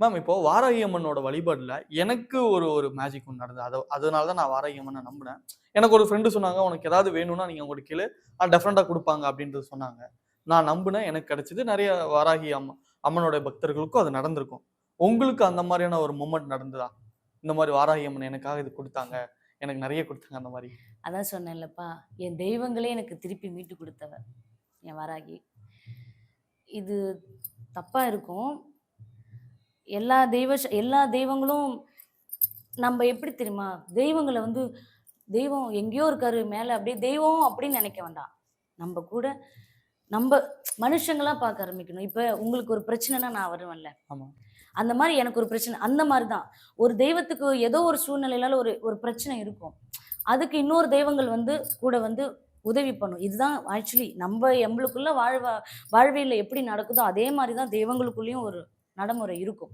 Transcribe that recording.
Ma'am இப்போ வாராகி அம்மனோட வழிபாடுல எனக்கு ஒரு ஒரு மேஜிக் ஒன்று நடந்தது. அதை அதனால தான் நான் வாராகி அம்மனை நம்பினேன் எனக்கு ஒரு ஃப்ரெண்டு சொன்னாங்க உனக்கு ஏதாவது வேணும்னா நீங்கள் உங்களுக்கு கீழே டெஃபரெண்டாக கொடுப்பாங்க அப்படின்றது சொன்னாங்க. நான் நம்பினேன். எனக்கு கிடைச்சது நிறைய வாராகி அம்மா அம்மனுடைய பக்தர்களுக்கும் அது நடந்திருக்கும். உங்களுக்கு அந்த மாதிரியான ஒரு மூமெண்ட் நடந்ததா? இந்த மாதிரி வாராகி அம்மன் எனக்காக இது கொடுத்தாங்க. எனக்கு நிறைய கொடுத்தாங்க அந்த மாதிரி. அதான் சொன்னேன்லப்பா. என் தெய்வங்களே எனக்கு திருப்பி மீட்டு கொடுத்தவ என் வாராகி. இது தப்பா இருக்கும். எல்லா தெய்வ எல்லா தெய்வங்களும் நம்ம எப்படி தெரியுமா? தெய்வங்களை வந்து தெய்வம் எங்கேயோ இருக்காரு மேலே அப்படியே தெய்வம் அப்படின்னு நினைக்க வேண்டாம். நம்ம கூட நம்ம மனுஷங்களா பார்க்க ஆரம்பிக்கணும். இப்போ உங்களுக்கு ஒரு பிரச்சனைனா நான் வருவேன்ல. ஆமா. அந்த மாதிரி எனக்கு ஒரு பிரச்சனை அந்த மாதிரி தான் ஒரு தெய்வத்துக்கு ஏதோ ஒரு சூழ்நிலையில ஒரு ஒரு பிரச்சனை இருக்கும். அதுக்கு இன்னொரு தெய்வங்கள் வந்து கூட வந்து உதவி பண்ணும். இதுதான் ஆக்சுவலி நம்ம எம்பளுக்குள்ள வாழ்வா வாழ்வியல்ல எப்படி நடக்குதோ அதே மாதிரி தான் தெய்வங்களுக்குள்ளேயும் ஒரு நடைமுறை இருக்கும்.